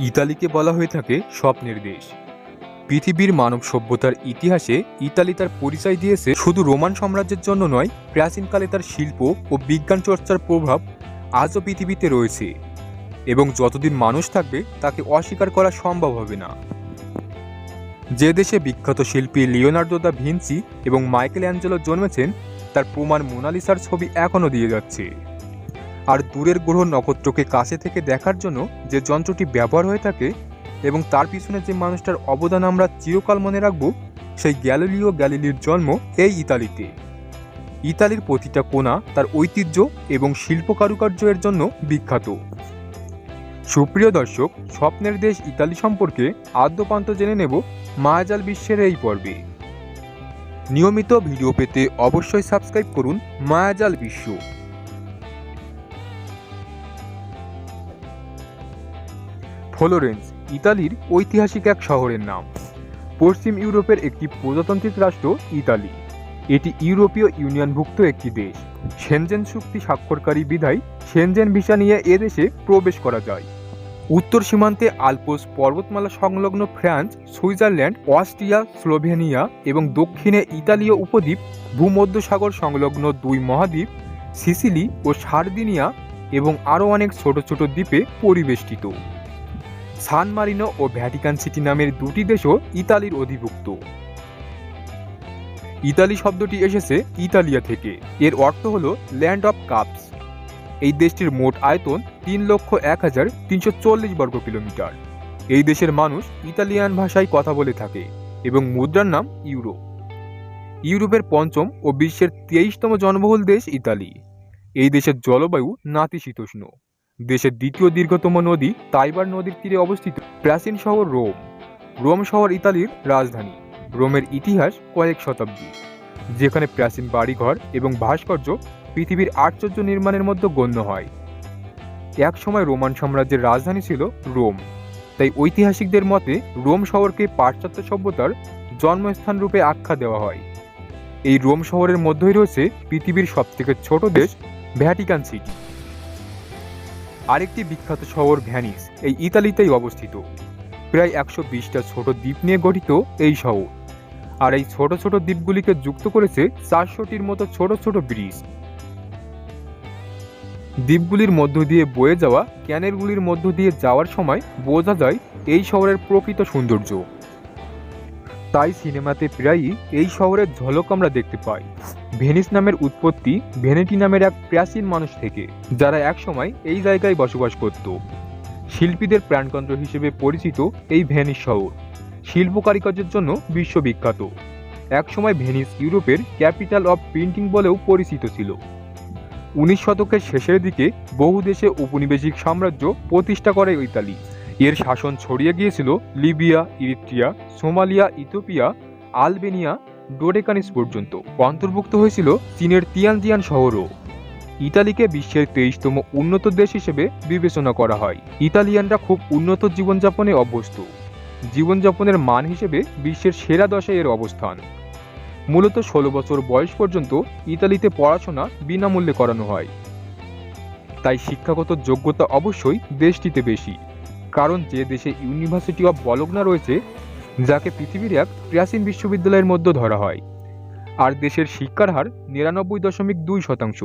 ইতালিকে বলা হয়ে থাকে স্বপ্নের দেশ। পৃথিবীর মানব সভ্যতার ইতিহাসে ইতালি তার পরিচয় দিয়েছে শুধু রোমান সাম্রাজ্যের জন্য নয়, প্রাচীনকালে তার শিল্প ও বিজ্ঞান চর্চার প্রভাব আজও পৃথিবীতে রয়েছে। এবং যতদিন মানুষ থাকবে, তাকে অস্বীকার করা সম্ভব হবে না। যে দেশে বিখ্যাত শিল্পী লিওনার্দো দা ভিনসি এবং মাইকেল অ্যাঞ্জেলো জন্মেছেন, তার প্রমাণ মোনালিসার ছবি এখনও দিয়ে যাচ্ছে। আর দূরের গ্রহ নক্ষত্রকে কাছে থেকে দেখার জন্য যে যন্ত্রটি ব্যবহার হয়ে থাকে এবং তার পিছনে যে মানুষটার অবদান আমরা চিরকাল মনে রাখব, সেই গ্যালিলিও গ্যালিলির জন্ম এই ইতালিতে। ইতালির প্রতিটা কোণা তার ঐতিহ্য এবং শিল্প কারুকার্যের জন্য বিখ্যাত। সুপ্রিয় দর্শক, স্বপ্নের দেশ ইতালি সম্পর্কে আদ্যপান্ত জেনে নেব মায়াজাল বিশ্বের এই পর্বে। নিয়মিত ভিডিও পেতে অবশ্যই সাবস্ক্রাইব করুন মায়াজাল বিশ্ব। ফ্লোরেন্স ইতালির ঐতিহাসিক এক শহরের নাম। পশ্চিম ইউরোপের একটি প্রজাতান্ত্রিক রাষ্ট্র ইতালি। এটি ইউরোপীয় ইউনিয়নভুক্ত একটি দেশ। সেনজেন চুক্তি স্বাক্ষরকারী বিধায় সেনজেন ভিসা নিয়ে এদেশে প্রবেশ করা যায়। উত্তর সীমান্তে আলপোস পর্বতমালা সংলগ্ন ফ্রান্স, সুইজারল্যান্ড, অস্ট্রিয়া, স্লোভেনিয়া এবং দক্ষিণে ইতালীয় উপদ্বীপ, ভূমধ্যসাগর সংলগ্ন দুই মহাদ্বীপ, সিসিলি ও সার্দিনিয়া এবং আরও অনেক ছোট ছোট দ্বীপে পরিবেষ্টিত। সান মারিনো ও ভ্যাটিকান সিটি নামের দুটি দেশও ইতালির অধিভুক্ত। ইতালি শব্দটি এসেছে ইতালিয়া থেকে। এর অর্থ হল ল্যান্ড অফ কাপস এই দেশটির মোট আয়তন তিন লক্ষ এক হাজার তিনশো চল্লিশ বর্গ কিলোমিটার। এই দেশের মানুষ ইতালিয়ান ভাষায় কথা বলে থাকে এবং মুদ্রার নাম ইউরো ইউরোপের পঞ্চম ও বিশ্বের তেইশতম জনবহুল দেশ ইতালি। এই দেশের জলবায়ু নাতিশীতোষ্ণ। দেশের দ্বিতীয় দীর্ঘতম নদী তাইবার নদীর তীরে অবস্থিত প্রাচীন শহর রোম। রোম শহর ইতালির রাজধানী। রোমের ইতিহাস কয়েক শতাব্দী। যেখানে প্রাচীন বাড়িঘর এবং ভাস্কর্য পৃথিবীর আশ্চর্য নির্মাণের মধ্যে গণ্য হয়। এক সময় রোমান সাম্রাজ্যের রাজধানী ছিল রোম। তাই ঐতিহাসিকদের মতে রোম শহরকে পাশ্চাত্য সভ্যতার জন্মস্থান রূপে আখ্যা দেওয়া হয়। এই রোম শহরের মধ্যেই রয়েছে পৃথিবীর সবথেকে ছোট দেশ ভ্যাটিকান সিটি। আরেকটি বিখ্যাত শহর ভ্যানিস, এই ইতালিতেই অবস্থিত। প্রায় একশো বিশটা ছোট দ্বীপ নিয়ে গঠিত এই শহর। আর এই ছোট ছোট দ্বীপগুলিকে যুক্ত করেছে চারশোটির মতো ছোট ছোট ব্রিজ। দ্বীপগুলির মধ্য দিয়ে বয়ে যাওয়া ক্যানেলগুলির মধ্য দিয়ে যাওয়ার সময় বোঝা যায় এই শহরের প্রকৃত সৌন্দর্য। তাই সিনেমাতে প্রায়ই এই শহরের ঝলক আমরা দেখতে পাই। ভেনিস নামের উৎপত্তি ভেনেটি নামের এক প্রাচীন মানুষ থেকে, যারা একসময় এই জায়গায় বসবাস করত। শিল্পীদের প্রাণকেন্দ্র হিসেবে পরিচিত এই ভেনিস শহর। শিল্প কারিকার্যের জন্য বিশ্ববিখ্যাত। একসময় ভেনিস ইউরোপের ক্যাপিটাল অফ প্রিন্টিং বলেও পরিচিত ছিল। উনিশ শতকের শেষের দিকে বহু দেশে উপনিবেশিক সাম্রাজ্য প্রতিষ্ঠা করে ইতালি। এর শাসন ছড়িয়ে গিয়েছিল Libya, Eritrea, Somalia Ethiopia Albania Dodecanese পর্যন্ত। অন্তর্ভুক্ত হয়েছিল চীনের তিয়ানজিয়ান শহরও। ইতালিকে বিশ্বের তেইশতম উন্নত দেশ হিসেবে বিবেচনা করা হয়। ইতালিয়ানরা খুব উন্নত জীবনযাপনে অভ্যস্ত। জীবনযাপনের মান হিসেবে বিশ্বের সেরা দশে এর অবস্থান। মূলত ষোলো বছর বয়স পর্যন্ত ইতালিতে পড়াশোনা বিনামূল্যে করানো হয়। তাই শিক্ষাগত যোগ্যতা অবশ্যই দেশটিতে বেশি। কারণ যে দেশে ইউনিভার্সিটি অব বলগনা রয়েছে, যাকে পৃথিবীর এক প্রাচীন বিশ্ববিদ্যালয়ের মধ্যে ধরা হয়। আর দেশের শিক্ষার হার নিরানব্বই দশমিক দুই শতাংশ।